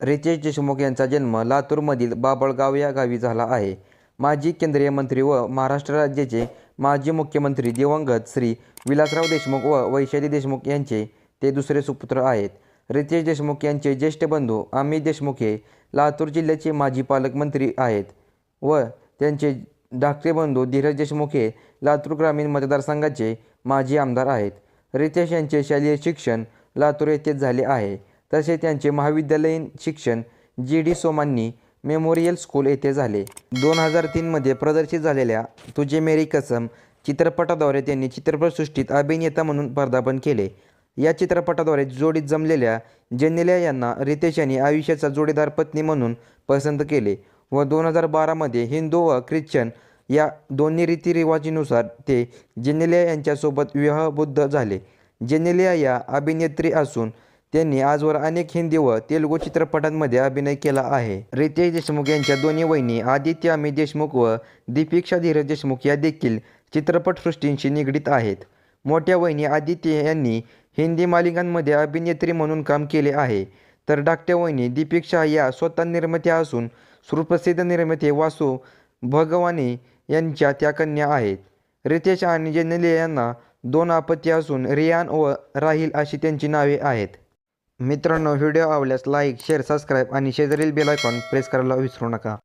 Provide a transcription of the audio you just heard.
रितेश देशमुख यांचा जन्म लातूरमधील बाबळगाव या गावी झाला आहे. माजी केंद्रीय मंत्री व महाराष्ट्र राज्याचे माजी मुख्यमंत्री दिवंगत श्री विलासराव देशमुख व वैशाली देशमुख यांचे ते दुसरे सुपुत्र आहेत. रितेश देशमुख यांचे ज्येष्ठ बंधू अमित देशमुख हे लातूर जिल्ह्याचे माजी पालकमंत्री आहेत व त्यांचे धाकटे बंधू धीरज देशमुख हे लातूर ग्रामीण मतदारसंघाचे माजी आमदार आहेत. रितेश यांचे शालेय शिक्षण लातूर येथेच झाले आहे. तसे त्यांचे महाविद्यालयीन शिक्षण जी. डी. सोमांनी मेमोरियल स्कूल येथे झाले. दोन हजार तीनमध्ये प्रदर्शित झालेल्या तुझे मेरी कसम चित्रपटाद्वारे त्यांनी चित्रपटसृष्टीत अभिनेता म्हणून पदार्पण केले. या चित्रपटाद्वारे जोडीत जमलेल्या जेनेलिया यांना रितेश यांनी आयुष्याचा जोडीदार पत्नी म्हणून पसंत केले व दोन हजार बारामध्ये हिंदू व ख्रिश्चन या दोन्ही रीतिरिवाजीनुसार ते जेनेलिया यांच्यासोबत विवाहबुद्ध झाले. जेनेलिया या अभिनेत्री असून त्यांनी आजवर अनेक हिंदी व तेलुगू चित्रपटांमध्ये अभिनय केला आहे. रितेश देशमुख यांच्या दोन्ही वहिनी आदित्य अमित देशमुख व दीपिक्षा धीरज देशमुख या देखील चित्रपटसृष्टींशी निगडीत आहेत. मोठ्या वहिनी आदित्य यांनी हिंदी मालिकांमध्ये अभिनेत्री म्हणून काम केले आहे तर धाकट्या वहिनी दीपिक्षा या स्वतः निर्मात्या असून सुप्रसिद्ध निर्माते वासू भगवानी यांच्या त्या कन्या आहेत. रितेश आणि जेनेलिया यांना दोन अपत्ये असून रियान व राहील अशी त्यांची नावे आहेत. मित्रांनो व्हिडिओ आवडल्यास लाईक, शेअर, सबस्क्राईब आणि शेजारील बेल आयकॉन प्रेस करायला विसरू नका.